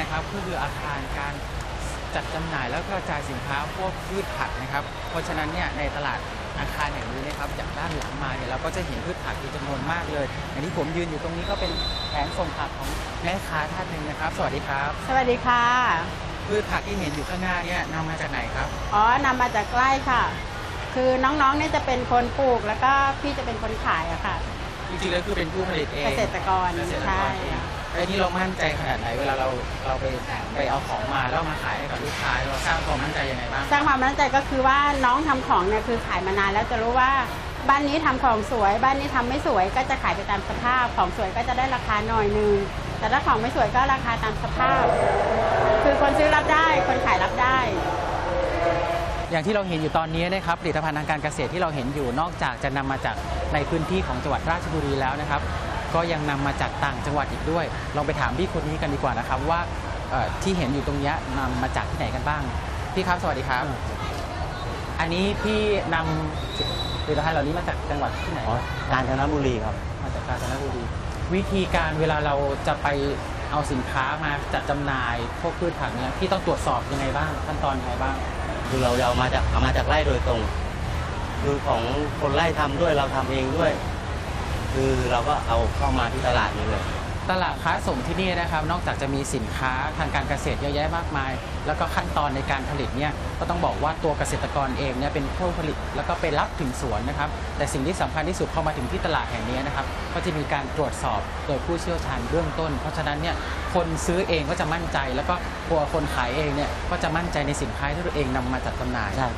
นะครับก็คืออาคารการจัดจำหน่ายแล้วก็กระจายสินค้าพวกพืชผักนะครับ เพราะฉะนั้นเนี่ยในตลาดอาคารแห่งนี้นะครับจากด้านหลังมาเนี่ยเราก็จะเห็นพืชผักเป็นจำนวนมากเลยอย่างที่ผมยืนอยู่ตรงนี้ก็เป็นแผงส่งผักของแม่ค้าท่านหนึ่งนะครับ สวัสดีครับ สวัสดีค่ะ พืชผักที่เห็นอยู่ข้างหน้าเนี่ยนำมาจากไหนครับ อ๋อนำมาจากใกล้ค่ะ คือน้องๆเนี่ยจะเป็นคนปลูกแล้วก็พี่จะเป็นคนขายอะค่ะ จริงๆแล้วคือเป็นผู้ผลิตเองเกษตรกรเกษตรกใช่รเอง ไอ้นี่เรามั่นใจขนาดไหนเวลาเราเราไปไปเอาของมาแล้วมาขายให้กับลูกค้าเราสร้างความมั่นใจยังไงบ้างสร้างความมั่นใจก็คือว่าน้องทำของเนี่ยคือขายมานานแล้วจะรู้ว่าบ้านนี้ทำของสวย บ้านนี้ทำไม่สวยก็จะขายไปตามสภาพของสวยก็จะได้ราคาหน่อยนึงแต่ถ้าของไม่สวยก็ราคาตามสภาพ คือคนซื้อรับได้คนขายรับได้ อย่างที่เราเห็นอยู่ตอนนี้นะครับผลิตภัณฑ์ทางการเกษตรที่เราเห็นอยู่นอกจากจะนำมาจากในพื้นที่ของจังหวัดราชบุรีแล้วนะครับ ก็ยังนำมาจากต่างจังหวัดอีกด้วย ลองไปถามพี่คนนี้กันดีกว่านะครับว่าเอ่อที่เห็นอยู่ตรงเนี้ยนำมาจากที่ไหนกันบ้าง พี่ครับสวัสดีครับ อันนี้พี่นำผลิตภัณฑ์เหล่านี้มาจากจังหวัดที่ไหนอ๋อกาญจนบุรีครับ มาจากกาญจนบุรี วิธีการเวลาเราจะไปเอาสินค้ามาจัดจำหน่ายพวกพืชผักเนี่ยพี่ต้องตรวจสอบยังไงบ้างขั้นตอนยังไงบ้าง คือเราเอามาจากเอามาจากไร่โดยตรง คือของคนไร่ทำด้วยเราทำเองด้วย คือเราก็เอาเข้ามาที่ตลาดนี้เลย ตลาดค้าส่งที่นี่นะครับ นอกจากจะมีสินค้าทางการเกษตรเยอะแยะมากมาย แล้วก็ขั้นตอนในการผลิตเนี่ยก็ต้องบอกว่าตัวเกษตรกรเองเนี่ยเป็นผู้ผลิตแล้วก็ไปรับถึงสวนนะครับ แต่สิ่งที่สำคัญที่สุดพอมาถึงที่ตลาดแห่งนี้นะครับ ก็จะมีการตรวจสอบโดยผู้เชี่ยวชาญเบื้องต้น เพราะฉะนั้นเนี่ยคนซื้อเองก็จะมั่นใจ แล้วก็ตัวคนขายเองเนี่ยก็จะมั่นใจในสินค้าที่ตัวเองนำมาจัดจำหน่าย ใช่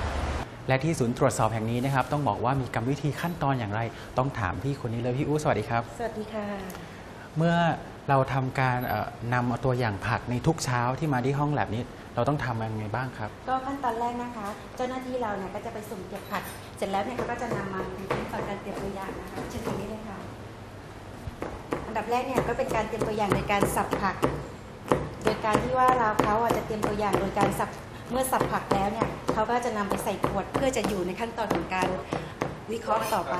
และที่ศูนย์ตรวจสอบแห่งนี้นะครับ ต้องบอกว่ามีกรรมวิธีขั้นตอนอย่างไร ต้องถามพี่คนนี้เลยพี่อู้สวัสดีครับ สวัสดีค่ะ เมื่อเราทำการเอ่อนำเอาตัวอย่างผักในทุกเช้าที่มาที่ห้องแลบนี้ เราต้องทำยังไงบ้างครับ ก็ขั้นตอนแรกนะคะ เจ้าหน้าที่เราเนี่ยก็จะไปสุ่มเก็บผัก เสร็จแล้วเนี่ยเขาก็จะนำมาเป็นขั้นตอนการเตรียมตัวอย่างนะคะเช่นตรงนี้เลยค่ะ อันดับแรกเนี่ยก็เป็นการเตรียมตัวอย่างในการสับผัก โดยการที่ว่าเราเขาอะจะเตรียมตัวอย่างโดยการสับ เมื่อสับผักแล้วเนี่ยเขาก็จะนำไปใส่ขวดเพื่อจะอยู่ในขั้นตอนของการวิเคราะห์ต่อไป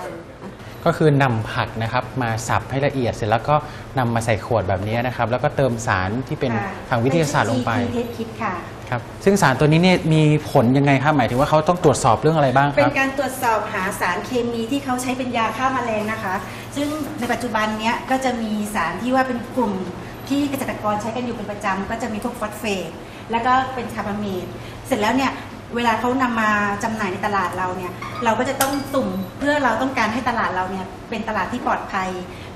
ก็คือนำผักนะครับมาสับให้ละเอียดเสร็จแล้วก็นำมาใส่ขวดแบบนี้นะครับ แล้วก็เติมสารที่เป็นค่ะทางวิทยาศาสตร์ลงไปเป็น GT เทสคิดค่ะครับซึ่งสารตัวนี้เนี่ยมีผลยังไงครับหมายถึงว่าเขาต้องตรวจสอบเรื่องอะไรบ้างคเป็รับนการตรวจสอบหาสารเคมีที่เขาใช้เป็นยาฆ่าแมลงนะคะ ซึ่งในปัจจุบันเนี้ยก็จะมีสารที่ว่าเป็นกลุ่มที่เกษตรกรใช้กันอยู่เป็นประจำก็จะมีพวกฟอสเฟต แล้วก็เป็นคาร์บาเมตเสร็จแล้วเนี่ยเวลาเขานำมาจำหน่ายในตลาดเราเนี่ยเราก็จะต้องสุ่มเพื่อเราต้องการให้ตลาดเราเนี่ยเป็นตลาดที่ปลอดภัย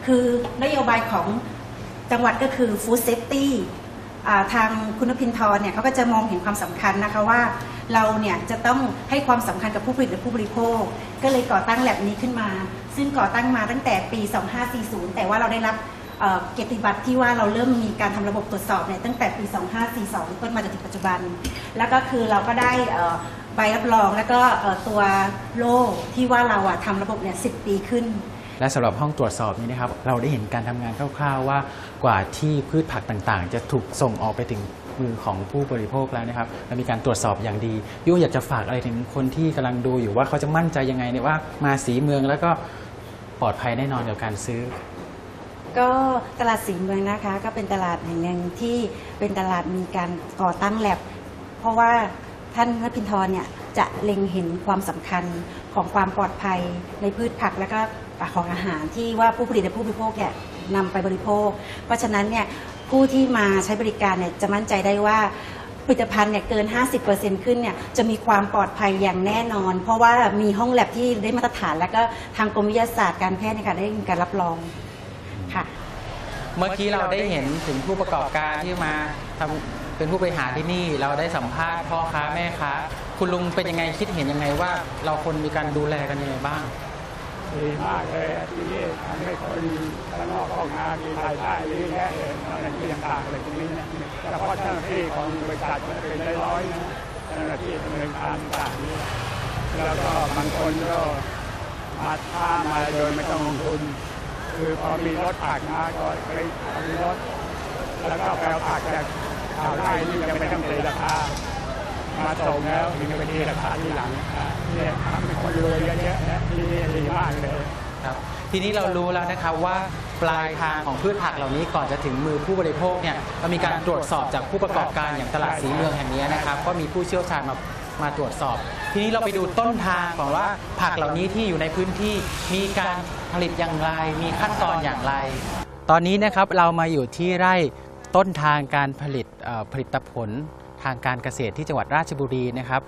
คือนโยบายของจังหวัดก็คือ Food Safety ทางคุณพินทรเนี่ยเขาก็จะมองเห็นความสำคัญนะคะว่าเราเนี่ยจะต้องให้ความสำคัญกับผู้ผลิตและผู้บริโภค ก็เลยก่อตั้งแลบนี้ขึ้นมา ซึ่งก่อตั้งมาตั้งแต่ปี 2540 แต่ว่าเราได้รับ เกียรติบัตรที่ว่าเราเริ่มมีการทำระบบตรวจสอบเนี่ยตั้งแต่ปี 2542 ต้นมาจนถึงปัจจุบัน แล้วก็คือเราก็ได้ใบรับรองแล้วก็ตัวโล่ที่ว่าเราอะทำระบบเนี่ย10ปีขึ้น และสำหรับห้องตรวจสอบนี้นะครับ เราได้เห็นการทำงานคร่าวๆว่ากว่าที่พืชผักต่างๆ จะถูกส่งออกไปถึงมือของผู้บริโภคแล้วนะครับและมีการตรวจสอบอย่างดียูอยากจะฝากอะไรถึงคนที่กำลังดูอยู่ว่าเขาจะมั่นใจยังไงเนี่ยว่ามาสีเมืองแล้วก็ปลอดภัยแน่นอนกับการซื้อ ก็ตลาดสีเมืองนะคะ ก็เป็นตลาดแห่งหนึ่งที่เป็นตลาดมีการก่อตั้งแลบเพราะว่าท่านนพินทรเนี่ยจะเล็งเห็นความสำคัญของความปลอดภัยในพืชผักและก็ของอาหารที่ว่าผู้ผลิตและผู้บริโภคเนี่ยนำไปบริโภค เพราะฉะนั้นเนี่ยผู้ที่มาใช้บริการเนี่ยจะมั่นใจได้ว่าผลิตภัณฑ์เนี่ยเกิน 50%ขึ้นเนี่ยจะมีความปลอดภัยอย่างแน่นอน เพราะว่ามีห้องแลบที่ได้มาตรฐาน และก็ทางกรมวิทยาศาสตร์การแพทย์ในการได้การรับรอง ค่ะ เมื่อกี้เราได้เห็นถึงผู้ประกอบการที่มาทำเป็นผู้บริหารที่นี่ เราได้สัมภาษณ์พ่อค้าแม่ค้า คุณลุงเป็นยังไงคิดเห็นยังไงว่า เราควรมีการดูแลกันยังไงบ้างดีมากเลยอะที่นี่ทำให้คนข้างนอกเข้ามามีรายได้เยอะแยะเลยอะไรที่ต่างๆอะไรตรงนี้นะเฉพาะเจ้าหน้าที่ของบริษัทมันเป็นร้อยๆนะเจ้าหน้าที่ดำเนินการต่างๆนี้แล้วก็บางคนก็มาช้ามาโดยไม่ต้องลงทุน คือพอมีรถผักมาก็ไปเอารถ แล้วก็ไปเอาผักจากชาวไร่นี่ยังไม่ต้องตีราคามาส่งแล้วถึงจะไปตีราคาที่หลังเนี่ยทำให้คนรวยเยอะแยะนะที่นี่ดีมากเลยครับทีนี้เรารู้แล้วนะครับว่าปลายทางของพืชผักเหล่านี้ก่อนจะถึงมือผู้บริโภคเนี่ยเรามีการตรวจสอบจากผู้ประกอบการอย่างตลาดสีเมืองแห่งนี้นะครับก็มีผู้เชี่ยวชาญมา มาตรวจสอบ ทีนี้เราไปดูต้นทางของว่าผักเหล่านี้ที่อยู่ในพื้นที่มีการผลิตอย่างไร มีขั้นตอนอย่างไร ตอนนี้นะครับเรามาอยู่ที่ไร่ต้นทางการผลิตผลิตผลทางการเกษตรที่จังหวัดราชบุรีนะครับ